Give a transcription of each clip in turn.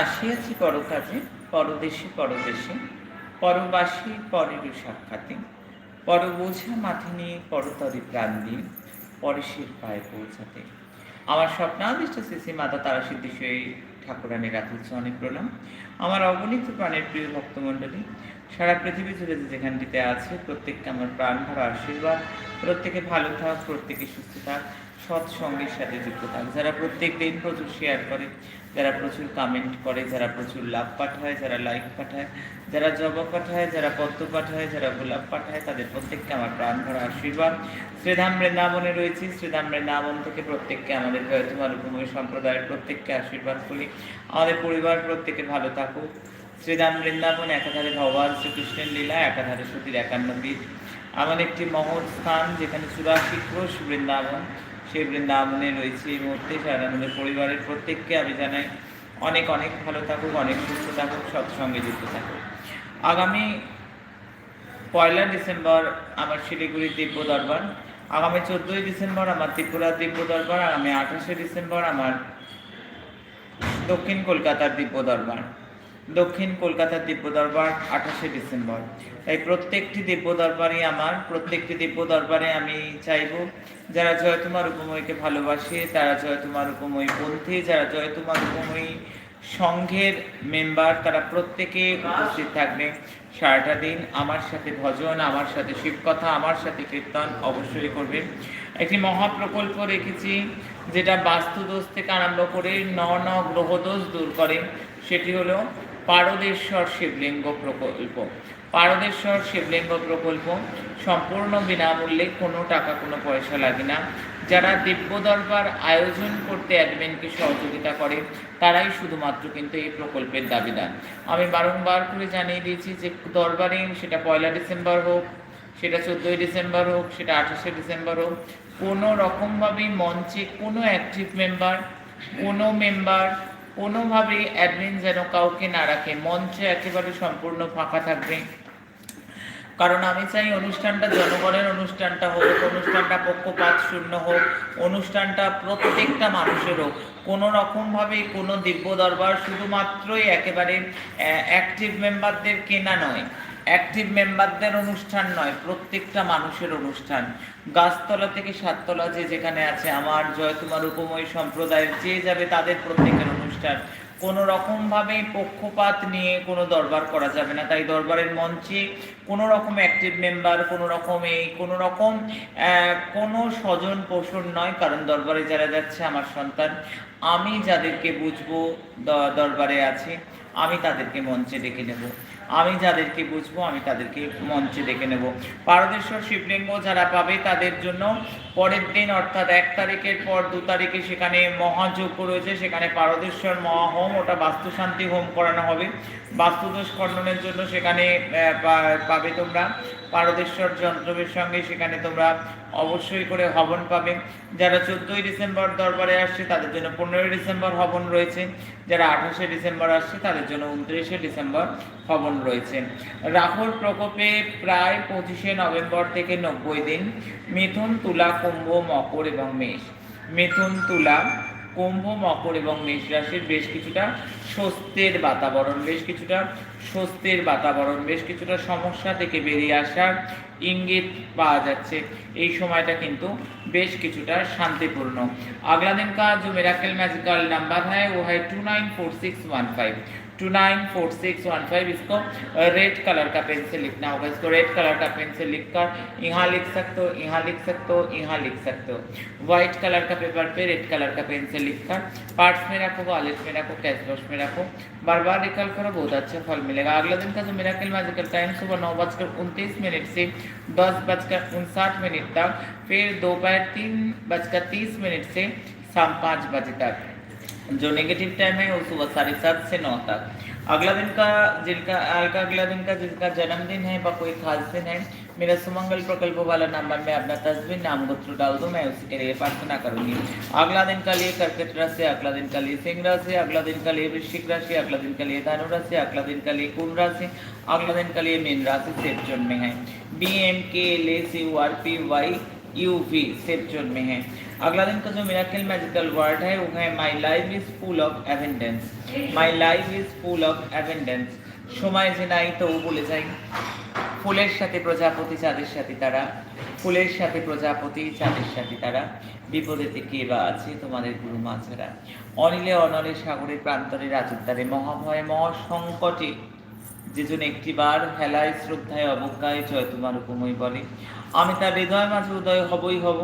আসিয়াছি পরকাজে, পরদেশে পরদেশে, পরবাসী পরের সাক্ষাতে, পর বোঝা মাথে নিয়ে পরতরে প্রাণ দিয়ে পরেশের পায়ে পৌঁছাতে। আমার স্বপ্নাদিষ্ট শ্রী মাতা তারা সিদ্ধেশ্বরী ঠাকুরানী রাখুচ্ছে অনেক প্রণাম। আমার অগণিত প্রাণের প্রিয় ভক্তমণ্ডলী, সারা পৃথিবী জুড়ে যে যেখানটিতে আছে, প্রত্যেককে আমার প্রাণ ভরা আশীর্বাদ, প্রত্যেকে ভালো থাক, প্রত্যেকে সুস্থ থাক। সৎসঙ্গের সাথে যুক্ত থাক। যারা প্রত্যেক দিন প্রচুর শেয়ার করে, যারা প্রচুর কমেন্ট করে, যারা প্রচুর লাভ পাঠায়, যারা লাইক পাঠায়, যারা জবা পাঠায়, যারা পদ্ম পাঠায়, যারা গোলাপ পাঠায়, তাদের প্রত্যেককে আমার প্রাণ ভরা আশীর্বাদ। শ্রীধাম বৃন্দাবনে রয়েছি। শ্রীধাম বৃন্দাবন থেকে প্রত্যেককে আমাদের তোমার সম্প্রদায়ের প্রত্যেককে আশীর্বাদ করি। আমাদের পরিবার প্রত্যেকে ভালো থাকুক। শ্রীধাম বৃন্দাবন একাধারে ভগবান শ্রীকৃষ্ণের লীলা, একাধারে সতীর একান্ন পীঠ। এমন একটি মহৎ স্থান যেখানে চুরাশি ক্রোশ বৃন্দাবন। সেই বৃন্দাবনে রয়েছে এই মুহূর্তে সারা আমাদের পরিবারের প্রত্যেককে আমি জানাই অনেক অনেক ভালো থাকুক, অনেক সুস্থ থাকুক, সৎসঙ্গে যুক্ত থাকুক। আগামী পয়লা ডিসেম্বর আমার শিলিগুড়ি দিব্য দরবার, আগামী চোদ্দোই ডিসেম্বর আমার ত্রিপুরা দিব্য দরবার, আগামী আঠাশে ডিসেম্বর আমার দক্ষিণ কলকাতার দিব্য দরবার। দক্ষিণ কলকাতার দিব্য দরবার আঠাশে ডিসেম্বর। তাই প্রত্যেকটি দিব্য দরবারই আমার, প্রত্যেকটি দিব্য দরবারে আমি চাইব, যারা জয় তোমার উপময়কে ভালোবাসে, তারা জয় তোমার উপময় পন্থী, যারা জয় তোমার উপময়ী সংঘের মেম্বার, তারা প্রত্যেকে উপস্থিত থাকবে। সারাটা দিন আমার সাথে ভজন, আমার সাথে শিবকথা, আমার সাথে কীর্তন অবশ্যই করবে। একটি মহাপ্রকল্প রেখেছি, যেটা বাস্তুদোষ থেকে আরম্ভ করে ন ন গ্রহদোষ দূর করে। সেটি হলো পারদেশ্বর শিবলিঙ্গ প্রকল্প। পারদেশ্বর শিবলিঙ্গ প্রকল্প সম্পূর্ণ বিনামূল্যে কোনো টাকা, কোনো পয়সা লাগে না। যারা দিব্য দরবার আয়োজন করতে অ্যাডমিনকে সহযোগিতা করে, তারাই শুধুমাত্র কিন্তু এই প্রকল্পের দাবিদার। আমি বারংবার করে জানিয়ে দিয়েছি যে দরবারে সেটা পয়লা ডিসেম্বর হোক, সেটা চোদ্দোই ডিসেম্বর হোক, সেটা আঠাশে ডিসেম্বর হোক, কোনো রকমভাবেই মঞ্চে কোনো অ্যাক্টিভ মেম্বার কোনো মেম্বার কোনোভাবেই অ্যাডমিন যেন কাউকে না রাখে। মঞ্চে একেবারে সম্পূর্ণ ফাঁকা থাকবে। কারণ আমি চাই অনুষ্ঠানটা জনগণের অনুষ্ঠানটা হোক, অনুষ্ঠানটা পক্ষপাত শূন্য হোক, অনুষ্ঠানটা প্রত্যেকটা মানুষের হোক। কোনো রকমভাবে কোনো দিব্য দরবার শুধুমাত্রই একেবারে অ্যাক্টিভ মেম্বারদের কেনা নয়। অ্যাক্টিভ মেম্বারদের অনুষ্ঠান নয়, প্রত্যেকটা মানুষের অনুষ্ঠান। গাছতলা থেকে সাততলা যে যেখানে আছে, আমার জয় তোমার উপময় সম্প্রদায়ের যে যাবে তাদের প্রত্যেকের অনুষ্ঠান। কোনো রকমভাবে পক্ষপাত নিয়ে কোনো দরবার করা যাবে না। তাই দরবারের মঞ্চে কোনো রকম অ্যাক্টিভ মেম্বার কোনো রকম এই, কোনো রকম কোনো স্বজন পোষণ নয়। কারণ দরবারে যারা যাচ্ছে আমার সন্তান, আমি যাদেরকে বুঝব দরবারে আছে, আমি তাদেরকে মঞ্চে ডেকে নেব। আমি যাদেরকে বুঝব, আমি তাদেরকে মঞ্চে ডেকে নেব। পারদেশ্বর শিবলিঙ্গ যারা পাবে তাদের জন্য পরের দিন, অর্থাৎ এক তারিখের পর দু তারিখে সেখানে মহাযজ্ঞ রয়েছে। সেখানে পারদেশ্বর মহাহোম, ওটা বাস্তুশান্তি হোম করানো হবে। বাস্তুদোষ খণ্ডনের জন্য সেখানে পাবে তোমরা। পারদেশ্বর যন্ত্রবের সঙ্গে সেখানে তোমরা অবশ্যই করে হবন পাবে। যারা চোদ্দোই ডিসেম্বর দরবারে আসছে, তাদের জন্য পনেরোই ডিসেম্বর হবন রয়েছে। যারা আঠাশে ডিসেম্বর আসছে, তাদের জন্য উনত্রিশে ডিসেম্বর হবন রয়েছে। রাহুর প্রকোপে প্রায় পঁচিশে নভেম্বর থেকে নব্বই দিন। মিথুন তুলা কুম্ভ মকর এবং মেষ। মেথুন তুলা কুম্ভ মকর এবং মেষ রাশির বেশ কিছুটা স্বস্তির বাতাবরণ, বেশ কিছুটা স্বস্তির বাতাবরণ, বেশ কিছুটা সমস্যা থেকে বেরিয়ে আসার ইঙ্গিত পাওয়া যাচ্ছে। এই সময়টা কিন্তু বেশ কিছুটা শান্তিপূর্ণ। আগলা দিন কাজ, মেরাকেল ম্যাজিক্যাল নাম্বার হয় ও হয় two nine four six one five. Two nine four six one five इसको रेड कलर का पेन से लिखना होगा। इसको रेड कलर का पेन से लिख कर यहाँ लिख सकते हो, यहाँ लिख सकते हो, यहाँ लिख सकते हो। व्हाइट कलर का पेपर पे रेड कलर का पेन से लिख कर पार्ट्स में रखो वॉलेट में रखो कैश बॉक्स में रखो। बार बार रिकल करो, बहुत अच्छा फल मिलेगा। अगला दिन का जो मेराकल मैजिकल टाइम सुबह नौ बजकर उनतीस मिनट से दस बजकर उनसाठ मिनट तक, फिर दोपहर तीन बजकर तीस मिनट से शाम पाँच बजे तक। जो नेगेटिव टाइम है, वो सुबह साढ़े सात से नौ तक। अगला दिन का जिनका का अगला दिन का जिनका जन्मदिन है व कोई खास दिन है, मेरा सुमंगल प्रकल्प वाला नंबर में अपना तस्वीर, नाम गोत्र डाल दूँ, मैं उसी के लिए प्रार्थना करूँगी। अगला दिन का लिए कर्कट राशि, अगला दिन का लिए सिंह राशि, अगला दिन का लिए वृश्चिक राशि, अगला दिन का लिए धनु राशि, अगला दिन का लिए कुंभ राशि, अगला दिन का लिए मीन राशि सेफ़ जोन में है। B M K L A C U R P Y you we safe zone में है अगला दिन का जो मिराकल मैजिकल वर्ड है वो है my life is full of abundance my life is full of abundance সময় যে নাই তো বলে যাই ফুলের সাথে প্রজাপতি চাঁদের সাথে তারা ফুলের সাথে প্রজাপতি চাঁদের সাথে তারা বিপদেতে কে বা আছে তোমাদের গুরু মা ছাড়া অনিলে অনলে সাগরের প্রান্তরে রাজুদ্দারে মহাভয়ে মহাসংকটে যেজন একটিবার হেলায় শ্রদ্ধায় অবজ্ঞায় জয় তোমার উপময় বলে। আমি তার হৃদয় মাঝে উদয় হবই হব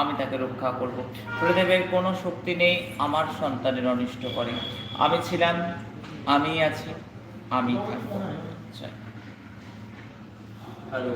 আমি তাকে রক্ষা করব। প্রদেবের কোনো শক্তি নেই আমার সন্তানের অনিষ্ট করে। আমি ছিলাম আমি আছি আমি থাকব। হ্যালো।